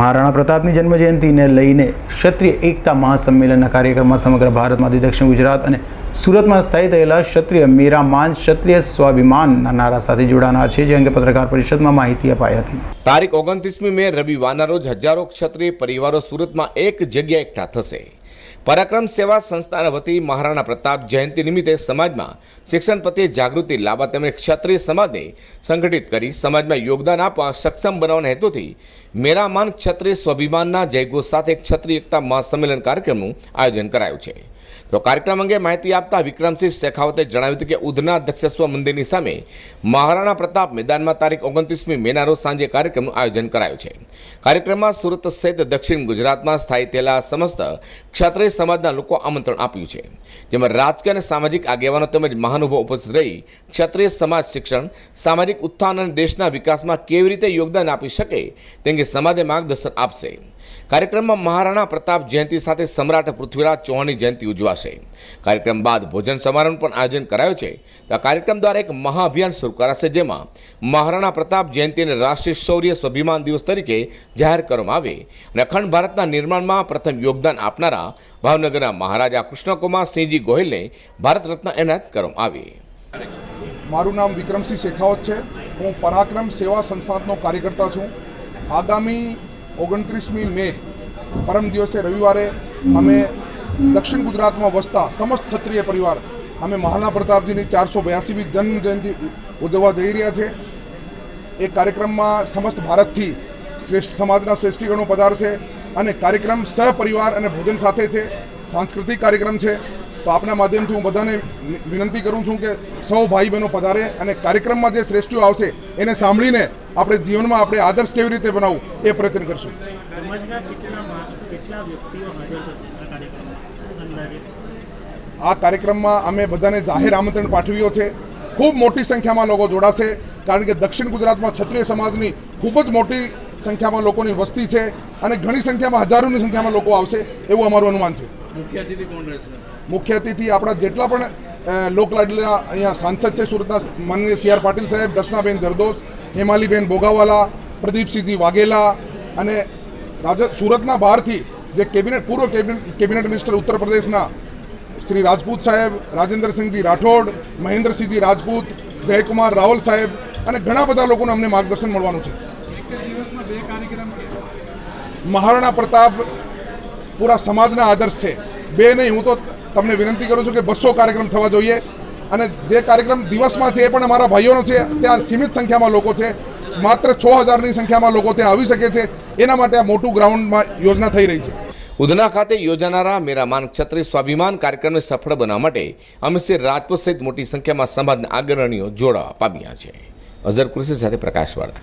મહારાણા પ્રતાપની જન્મજયંતિને લઈને ક્ષત્રિય એકતા મહાસંમેલનના કાર્યક્રમમાં સમગ્ર ભારતમાંથી દક્ષિણ ગુજરાત અને સુરતમાં સ્થાયી થયેલા ક્ષત્રિય મેરા માન ક્ષત્રિય સ્વાભિમાનના નારા સાથે જોડાનાર છે, જે અંગે પત્રકાર પરિષદમાં માહિતી અપાઈ હતી. તારીખ ઓગણત્રીસમી મે રવિવારના રોજ હજારો ક્ષત્રિય પરિવારો સુરતમાં એક જગ્યા એકઠા થશે. પરાક્રમ સેવા સંસ્થાના વતી મહારાણા પ્રતાપ જયંતિ નિમિત્તે સમાજમાં શિક્ષણ પ્રત્યે જાગૃતિ લાવવા તેમણે ક્ષત્રિય સમાજને સંગઠિત કરી સમાજમાં યોગદાન આપવા સક્ષમ બનાવવાના હેતુથી મેરામાન ક્ષત્રિય સ્વાભિમાનના જયઘોષ સાથે ક્ષત્રિય એકતા મહાસંમેલન કાર્યક્રમનું આયોજન કરાયું છે. તો કાર્યક્રમ અંગે માહિતી આપતા વિક્રમસિંહ શેખાવતે જણાવ્યું હતું કે ઉધના દક્ષેશ્વર મંદિરની સામે મહારાણા પ્રતાપ મેદાનમાં તારીખ ઓગણત્રીસમી મેના રોજ સાંજે કાર્યક્રમનું આયોજન કરાયું છે. કાર્યક્રમમાં સુરત સહિત દક્ષિણ ગુજરાતમાં સ્થાયી થયેલા સમસ્ત ક્ષત્રિય સમાજના લોકો આમંત્રણ આપ્યું છે. જેમાં રાજકીય અને સામાજિક આગેવાનો તેમજ મહાનુભાવો ઉપસ્થિત રહી ક્ષત્રિય સમાજ શિક્ષણ, સામાજિક ઉત્થાન અને દેશના વિકાસમાં કેવી રીતે યોગદાન આપી શકે તે અંગે સમાજે માર્ગદર્શન આપશે. કાર્યક્રમમાં મહારાણા પ્રતાપ જયંતિ સાથે સમ્રાટ પૃથ્વીરાજ ચૌહાણની જયંતિ ઉજવાશે. કાર્યક્રમ બાદ ભોજન સમારંભ પણ આયોજન કરાયું છે. તો આ કાર્યક્રમ દ્વારા એક મહાઅભિયાન શરૂ કરાશે, જેમાં મહારાણા પ્રતાપ જયંતિને રાષ્ટ્રીય શૌર્ય સ્વાભિમાન દિવસ તરીકે જાહેર કરવામાં આવે અને અખંડ ભારતના નિર્માણમાં પ્રથમ યોગદાન આપનારા ભાવનગરના મહારાજા કૃષ્ણકુમાર સિંહજી ગોહિલને ભારત રત્ન એનાયત કરવામાં આવે. મારું નામ વિક્રમસિંહ શેખાવત છે. હું પરાક્રમ સેવા સંસ્થાનો કાર્યકર્તા છું. આગામી ઓગણત્રીસમી મે, પરમ દિવસે રવિવારે અમે દક્ષિણ ગુજરાતમાં વસતા સમસ્ત ક્ષત્રિય પરિવાર અમે મહારાણા પ્રતાપજીની ચારસો બ્યાસીમી જન્મ જયંતિ ઉજવવા જઈ રહ્યા છે. એ કાર્યક્રમમાં સમસ્ત ભારતથી શ્રેષ્ઠ સમાજના શ્રેષ્ઠીગણો પધારશે અને કાર્યક્રમ સહપરિવાર અને ભોજન સાથે છે. સાંસ્કૃતિક કાર્યક્રમ છે. તો આપના માધ્યમથી હું બધાને વિનંતી કરું છું કે સૌ ભાઈ બહેનો પધારે અને કાર્યક્રમમાં જે શ્રેષ્ઠીઓ આવશે એને સાંભળીને આપણે જીવનમાં આપણે આદર્શ કેવી રીતે બનાવવું એ પ્રયત્ન કરશું. આ કાર્યક્રમમાં અમે બધાને જાહેર આમંત્રણ પાઠવ્યો છે. ખૂબ મોટી સંખ્યામાં લોકો જોડાશે કારણ કે દક્ષિણ ગુજરાતમાં ક્ષત્રિય સમાજની ખૂબ જ મોટી સંખ્યામાં લોકોની વસ્તી છે અને ઘણી સંખ્યામાં હજારોની સંખ્યામાં લોકો આવશે એવું અમારું અનુમાન છે. મુખ્ય અતિથિ આપણા જેટલા પણ લોકલાડલા અહીંયા સાંસદ છે સુરતના માનનીય સી આર પાટીલ સાહેબ દર્શનાબેન જરદોસ હેમાલીબેન બોગાવાલા પ્રદીપસિંહજી વાઘેલા અને રાજ સુરતના બહારથી જે કેબિનેટ પૂર્વ કેબિનેટ કેબિનેટ મિનિસ્ટર ઉત્તર પ્રદેશના શ્રી રાજપૂત સાહેબ રાજેન્દ્રસિંહજી રાઠોડ મહેન્દ્રસિંહજી રાજપૂત જયકુમાર રાવલ સાહેબ અને ઘણા બધા લોકોને અમને માર્ગદર્શન મળવાનું છે. મહારાણા પ્રતાપ પૂરા સમાજના આદર્શ છે. બે નહીં, હું તો તમને વિનંતી કરું છું કે બસો કાર્યક્રમ થવા જોઈએ. અને જે કાર્યક્રમ દિવસમાં છે એ પણ અમારા ભાઈઓનો છે. ત્યાં સીમિત સંખ્યામાં લોકો છે. માત્ર છ હજારની સંખ્યામાં લોકો ત્યાં આવી શકે છે. એના માટે આ મોટું ગ્રાઉન્ડમાં યોજના થઈ રહી છે. ઉધના ખાતે યોજાનારા મેરામાન ક્ષત્રિય સ્વાભિમાન કાર્યક્રમને સફળ બનાવવા માટે અમિતસિંહ રાજપૂત સહિત મોટી સંખ્યામાં સમાજના અગ્રણીઓ જોડાવા પામ્યા છે. અઝર કૃષિ સાથે પ્રકાશવાળા.